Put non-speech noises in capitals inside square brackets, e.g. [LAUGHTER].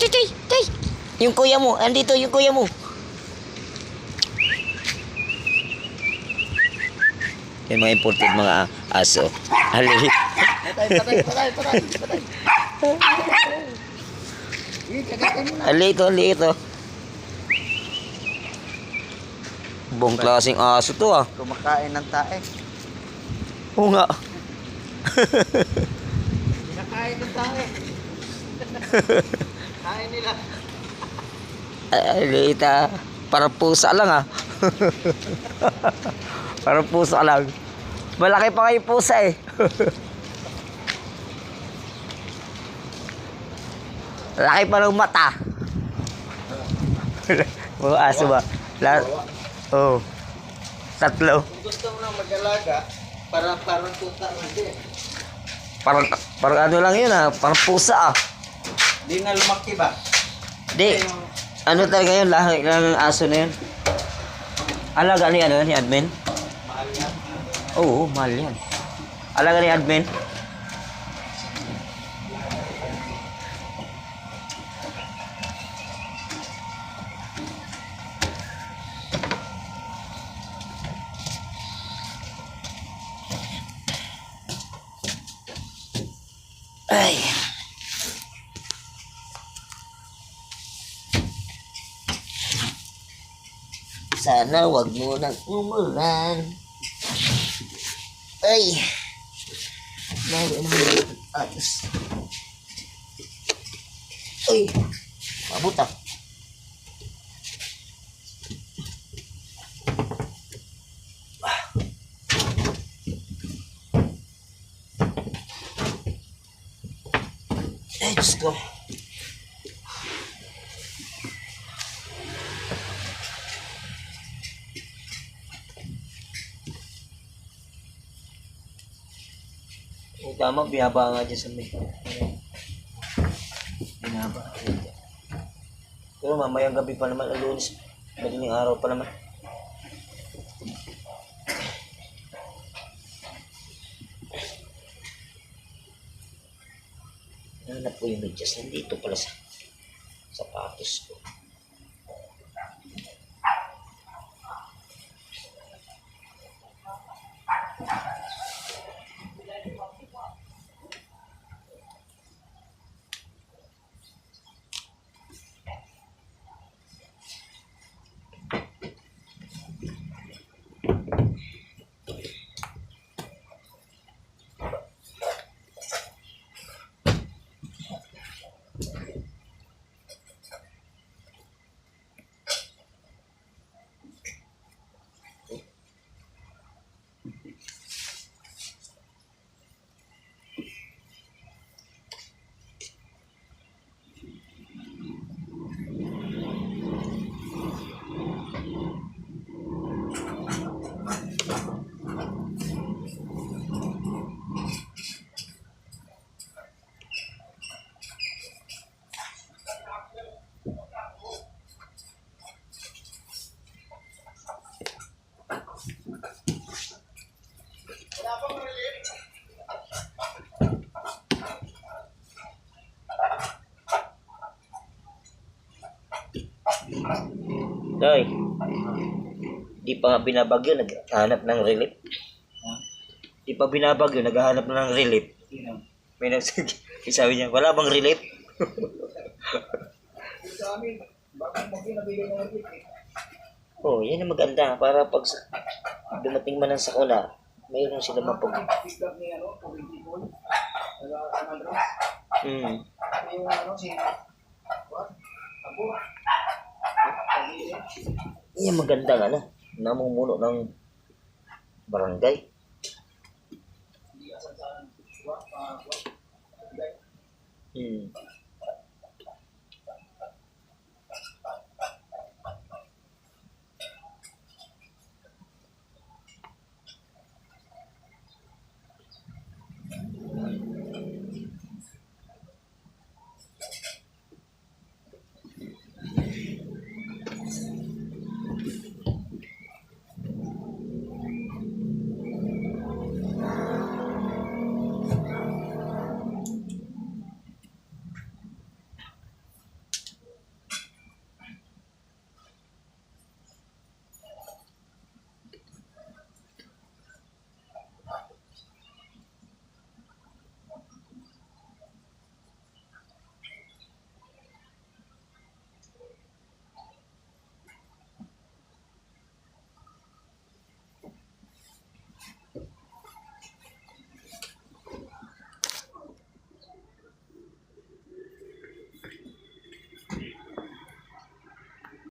tay, tay, tay. Yung kuya mo, andito yung kuya mo. Yung mga imported mga aso. Halili. Patay, patay, patay, patay, patay. Sige, kagatin mo na. Ali ito, ali ito. Buong klaseng aso to ah. Kumakain ng tae. Oo nga. Kinakain ng tae. [LAUGHS] Kain nila. Ay, liit ah. Parang pusa lang ah. [LAUGHS] Parang pusa lang. Malaki pa kayo pusa eh. Laki pa ng mata. [LAUGHS] Mga aso ba? La oh. Tatlo. Kung gusto mo lang mag-alaga, para parang tuta lang din. Parang, parang ano lang yun ah. Parang pusa ah. Di na lumaki ba? Di. Ano talaga yun? Lahi lang ng aso na yun. Alaga ni ano ni admin? Mahal yan. Oo, mahal yan. Alaga ni admin? Ay. Sana wag mo nang umulan. Ay. Lalo naman ayos. Uy. Mabuta. Ay, Diyos. O tama, binaba nga dyan sa may. Binaba. Pero mamayang gabi pa naman, ang lunes. Madaling araw pa naman. Hanap ko yung medyas. Nandito pala sa sapatos ko. Day, di pa nga binabagyo, naghahanap ng relief. Di pa binabagyo, naghahanap na ng relief. May nagsabi, sabi niya, wala bang relief? Sa amin, bakit mo pinabigay ng relief eh? Oh, yan ang maganda. Para pag dumating man ang sakuna, mayroon sila mapag... Ano, ano? Abo. Yan maganda nga na. Namumuno ng barangay. Hmm.